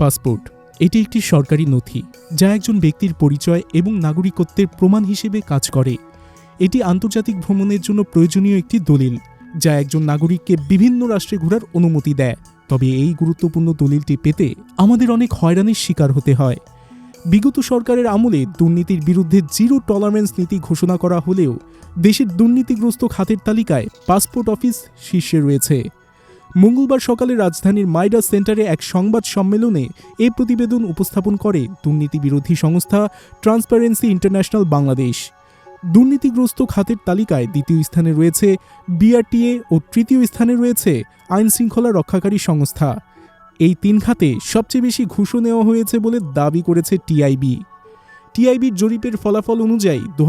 Passport. এটি একটি সরকারি নথি, যা একজন ব্যক্তির পরিচয় এবং নাগরিকত্বের প্রমাণ হিসেবে কাজ করে। এটি আন্তর্জাতিক ভ্রমণের জন্য প্রয়োজনীয় একটি দলিল, যা একজন নাগরিককে বিভিন্ন রাষ্ট্রে ঘোরার অনুমতি দেয়। তবে এই গুরুত্বপূর্ণ দলিলটি পেতে আমাদের অনেক হয়রানির শিকার হতে হয়। বিগত সরকারের আমলে দুর্নীতির বিরুদ্ধে জিরো টলারেন্স নীতি ঘোষণা করা হলেও দেশের দুর্নীতিগ্রস্ত খাতের তালিকায় পাসপোর্ট অফিস শীর্ষে রয়েছে। মঙ্গলবার সকালে রাজধানীর মাইডাস সেন্টারে এক সংবাদ সম্মেলনে এ প্রতিবেদন উপস্থাপন করে দুর্নীতি বিরোধী সংস্থা ট্রান্সপারেন্সি ইন্টারন্যাশনাল বাংলাদেশ। দুর্নীতিগ্রস্ত খাতের তালিকায় দ্বিতীয় স্থানে রয়েছে বিআরটিএ ও তৃতীয় স্থানে রয়েছে আইন শৃঙ্খলা রক্ষাকারী সংস্থা। এই তিন খাতে সবচেয়ে বেশি ঘুষও নেওয়া হয়েছে বলে দাবি করেছে টিআইবি। টিআইবির জরিপের ফলাফল অনুযায়ী দু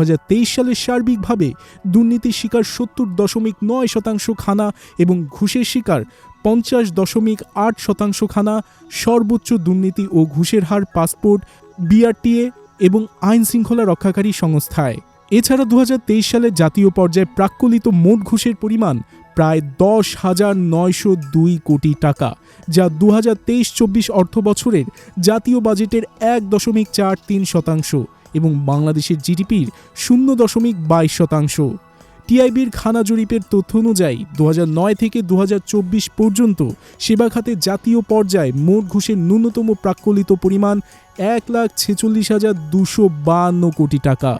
সালে সার্বিকভাবে দুর্নীতির শিকার সত্তর দশমিক নয় শতাংশ খানা এবং ঘুষের শিকার পঞ্চাশ দশমিক আট শতাংশ খানা, সর্বোচ্চ দুর্নীতি ও ঘুষের হার পাসপোর্ট, বিআরটিএ এবং আইন শৃঙ্খলা রক্ষাকারী সংস্থায়। এছাড়া দু হাজার তেইশ সালে জাতীয় পর্যায়ে প্রাক্কলিত মোট ঘুষের পরিমাণ প্রায় দশ হাজার নয়শো দুই কোটি টাকা, যা দু হাজার তেইশ চব্বিশ অর্থ বছরের জাতীয় বাজেটের এক দশমিক চার তিন শতাংশ এবং বাংলাদেশের জিডিপির শূন্য দশমিক বাইশ শতাংশ। টিআইবির খানা জরিপের তথ্য অনুযায়ী দু নয় থেকে দু হাজার চব্বিশ পর্যন্ত সেবা খাতে জাতীয় পর্যায়ে মোট ঘুষের ন্যূনতম প্রাক্কলিত পরিমাণ এক লাখ ছেচল্লিশ হাজার দুশো বাহান্ন কোটি টাকা।